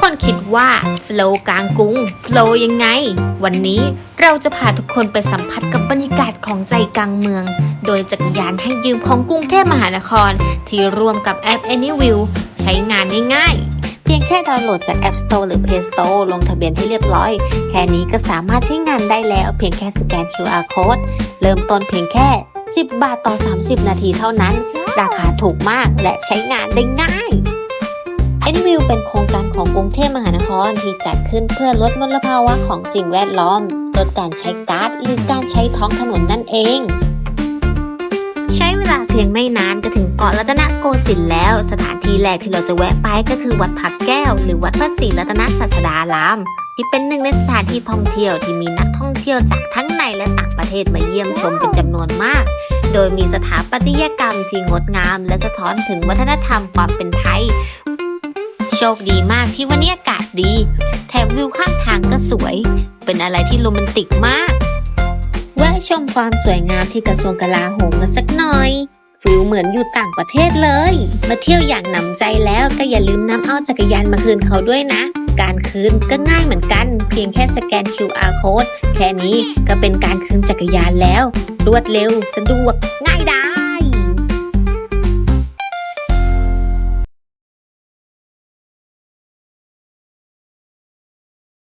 คนคิดว่าโฟล์กลางกรุงโฟล์ยังไง วันนี้เราจะพาทุกคนไปสัมผัสกับบรรยากาศของใจกลางเมือง โดยจักรยานให้ยืมของกรุงเทพมหานคร ที่ร่วมกับแอป Anywheel ใช้งานง่ายๆ เพียงแค่ดาวน์โหลดจาก App Store หรือ Play Store ลงทะเบียนให้เรียบร้อย แค่นี้ก็สามารถใช้งานได้แล้ว เพียงแค่สแกน QR Code เริ่มต้นเพียงแค่ 10 บาทต่อ 30 นาทีเท่านั้น ราคาถูกมากและใช้งานได้ง่าย e n v i w เป็นโครงการของกรุงเทพมหานครที่จัดขึ้นเพื่อลดมลภาวะของสิ่งแวดล้อม ลดการใช้ก๊าซหรือการใช้ท้องถนนนั่นเอง ใช้เวลาเพียงไม่นานก็ถึงเกาะรัตนโกสินทร์แล้ว สถานที่แรกที่เราจะแวะไปก็คือวัดพักแก้ว หรือวัดพระศรีรัตนศาสดาราม ที่เป็นหนึ่งในสถานที่ท่องเที่ยวที่มีนักท่องเที่ยวจากทั้งในและต่างประเทศมาเยี่ยมชมเป็นจำนวนมากโดยมีสถาปัตยกรรมที่งดงาม และสะท้อนถึงวัฒนธรรมความเป็นไทย โชคดีมากที่วันนี้อากาศดี แถมวิวข้างทางก็สวย เป็นอะไรที่โรแมนติกมากแวะชมความสวยงามที่กระทรวงกลาโหมกันสักหน่อยฟิลเหมือนอยู่ต่างประเทศเลย มาเที่ยวอย่างหนำใจแล้วก็อย่าลืมนำเอาจักรยานมาคืนเขาด้วยนะ การคืนก็ง่ายเหมือนกัน เพียงแค่สแกน QR code แค่นี้ก็เป็นการคืนจักรยานแล้ว รวดเร็วสะดวกง่ายดาย